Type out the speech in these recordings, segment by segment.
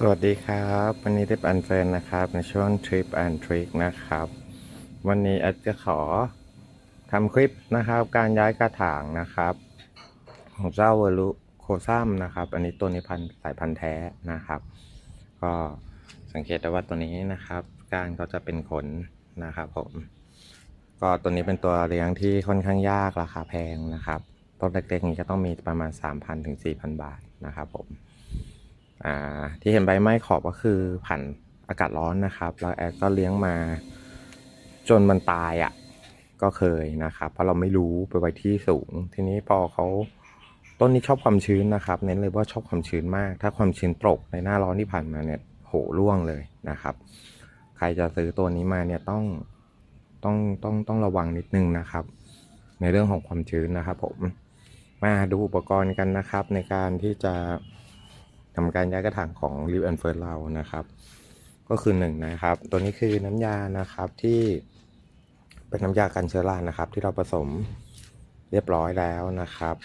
สวัสดีครับ วันนี้ทิปอันเฟนนะครับ ในช่วง Trip and Trick นะครับ วันนี้แอดจะขอทำคลิปนะครับ การย้ายกระถางนะครับ ของเจ้าเวลุโคซัมนะครับ อันนี้ตัวนี้พันสายพันธุ์แท้นะครับ ก็สังเกตได้ว่าตัวนี้นะครับ ก้านก็จะเป็นขนนะครับผม ก็ตัวนี้เป็นตัวเลี้ยงที่ค่อนข้างยากราคาแพงนะครับต้นเล็กๆนี้ก็ต้องมีประมาณ 3,000ถึง4,000 บาทนะครับผม อ่าที่เห็นใบไม้ขอบก็คือผ่านอากาศร้อนนะครับ แล้วแอดก็เลี้ยงมา จนมันตายอะ่ะก็เคยนะครับ เพราะเราไม่รู้ไปไว้ที่สูง ทีนี้พอเขาต้นนี้ชอบความชื้นนะครับเน้นเลยว่าชอบความชื้นมาก ถ้าความชื้นตกในหน้าร้อนที่ผ่านมาเนี่ยโหร่วงเลยนะครับ ใครจะซื้อตัวนี้มาเนี่ยต้องต้องต้องต้องระวังนิดนึงนะครับ ในเรื่องของความชื้นนะครับผมมาดูอุปกรณ์กันนะครับในการที่จะ ทำการย้ายกระถางของ Live and First เรานะครับ ก็คือหนึ่งนะครับ ตัวนี้คือน้ำยานะครับที่เป็นน้ำยากันเชื้อรานะครับ ที่เราผสมเรียบร้อยแล้วนะครับ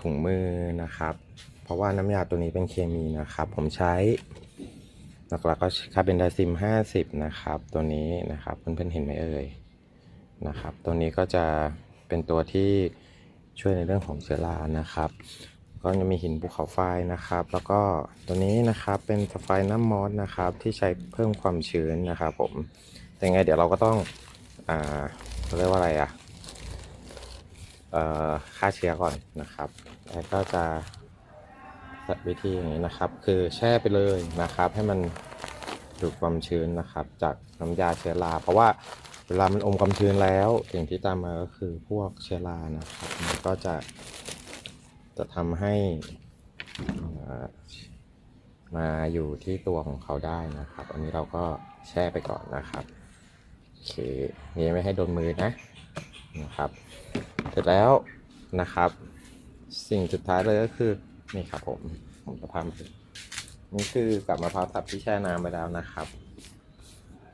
ถุงมือนะครับ เพราะว่าน้ำยาตัวนี้เป็นเคมีนะครับ ผมใช้หลักๆก็คาร์เบนไดซิม 50 นะครับ ตัวนี้นะครับเพื่อนๆเห็นไหมเอ่ยนะครับ ตัวนี้ก็จะเป็นตัวที่ช่วยในเรื่องของเชื้อรานะครับ ก็จะมีหินภูเขาไฟนะครับ แล้วก็ตัวนี้นะครับเป็นสไฟน้ำมอสนะครับ ที่ใช้เพิ่มความชื้นนะครับผมแต่ไงเดี๋ยวเราก็ต้องอ่าเรียกว่าอะไรอะเอ่อฆ่าเชื้อก่อนนะครับแล้วก็จะวิธีอย่างนี้นะครับ คือแช่ไปเลยนะครับ ให้มันดูดความชื้นนะครับ จากน้ำยาเชื้อราเพราะว่าเวลามันอมความชื้นแล้วสิ่งที่ตามมาก็คือพวกเชื้อรานะครับ มันก็จะ จะทำให้มาอยู่ที่ตัวของเขาได้นะครับ อันนี้เราก็แช่ไปก่อนนะครับโอเคนี่ไม่ให้โดนมือนะนะครับ เสร็จแล้วนะครับ สิ่งสุดท้ายเลยก็คือนี่ครับผมผมจะพามนี่คือกลับมะพร้าวสับที่แช่น้ำไปแล้วนะครับ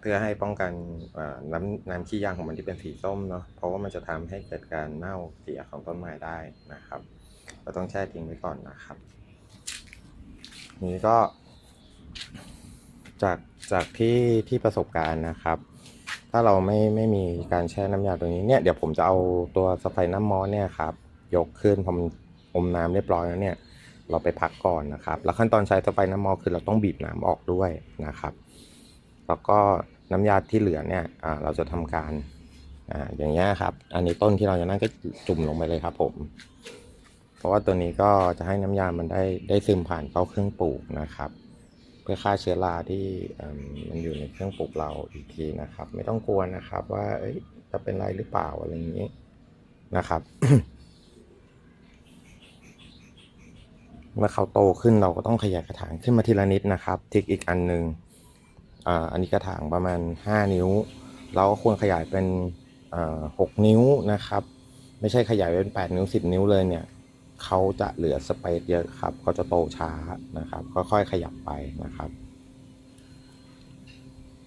เพื่อให้ป้องกันน้ำน้ำขี้ยางของมันที่เป็นสีส้มเนาะเพราะว่ามันจะทำให้เกิดการเน่าเสียของต้นไม้ได้นะครับ เราต้องแช่ทิ้งไว้ก่อนนะครับ นี่ก็ จากจากที่ที่ประสบการณ์นะครับ ถ้าเราไม่ไม่มีการแช่น้ำยาตัวนี้เนี่ยเดี๋ยวผมจะเอาตัวสไปน้ำมอสเนี่ยครับยกขึ้นพอมันอมน้ำเรียบร้อยแล้วเนี่ย เราไปพักก่อนนะครับ แล้วขั้นตอนใช้สไปน้ำมอสคือเราต้องบีบน้ำออกด้วยนะครับ แล้วก็น้ำยาที่เหลือเนี่ยเราจะทำการออย่างเงี้ยครับ อันนี้ต้นที่เราจะนั่นก็จุ่มลงไปเลยครับ ผม เพราะว่าตัวนี้ก็จะให้น้ำยามันได้ได้ซึมผ่านเข้าเครื่องปลูกนะครับ เพื่อฆ่าเชื้อราที่มันอยู่ในเครื่องปลูกเราอีกทีนะครับ ไม่ต้องกลัวนะครับ ว่าจะเป็นไรหรือเปล่าอะไรอย่างนี้นะครับเมื่อเขาโตขึ้นเราก็ต้องขยายกระถางขึ้นมาทีละนิดนะครับทิกอีกอันหนึ่ง อันนี้กระถางประมาณ 5 นิ้ว เราก็ควรขยายเป็นอ่า6นิ้วนะครับ ไม่ใช่ขยายเป็น 8 นิ้ว 10 นิ้วเลยเนี่ยเขาจะเหลือสเปซเยอะครับเขาจะโตช้านะครับค่อยๆขยับไปนะครับ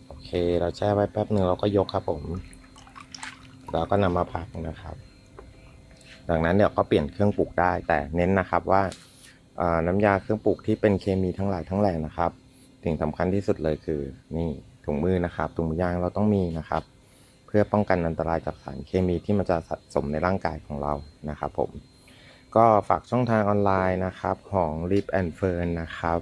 โอเคเราแช่ไว้แป๊บหนึ่งเราก็ยกครับผมแล้วก็นำมาพักนะครับ ดังนั้นเดี๋ยวก็เปลี่ยนเครื่องปลูกได้แต่เน้นนะครับว่าน้ำยาเครื่องปลูกที่เป็นเคมีทั้งหลายทั้งแหล่นะครับ สิ่งสำคัญที่สุดเลยคือ นี่ถุงมือนะครับถุงมือยางเราต้องมีนะครับ เพื่อป้องกันอันตรายจากสารเคมีที่มันจะสะสมในร่างกายของเรานะครับ ผม ก็ฝากช่องทางออนไลน์นะครับของ Lip and Fern นะครับ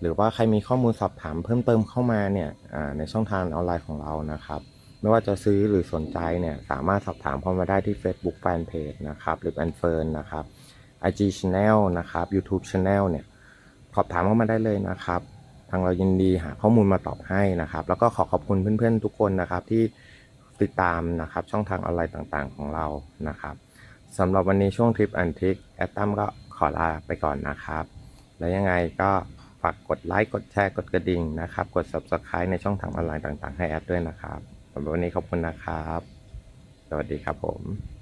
หรือว่าใครมีข้อมูลสอบถามเพิ่มเติมเข้ามาเนี่ยในช่องทางออนไลน์ของเรานะครับไม่ว่าจะซื้อหรือสนใจเนี่ยสามารถสอบถามเข้ามาได้ที่ Facebook Fanpage นะครับ Lip and Fern นะครับ IG Channel นะครับ YouTube Channel เนี่ยสอบถามเข้ามาได้เลยนะครับ ทางเรายินดีหาข้อมูลมาตอบให้นะครับ แล้วก็ขอขอบคุณเพื่อนๆทุกคนนะครับที่ติดตามนะครับช่องทางออนไลน์ต่างๆ ของเรานะครับสำหรับวันนี้ช่วงทริปอันทิกแอดตัมก็ขอลาไปก่อนนะครับ แล้วยังไงก็ฝากกดไลค์กดแชร์กดกระดิ่งนะครับ กด Subscribe ในช่องทางออนไลน์ต่างๆ ให้แอดด้วยนะครับสำหรับวันนี้ขอบคุณนะครับ สวัสดีครับผม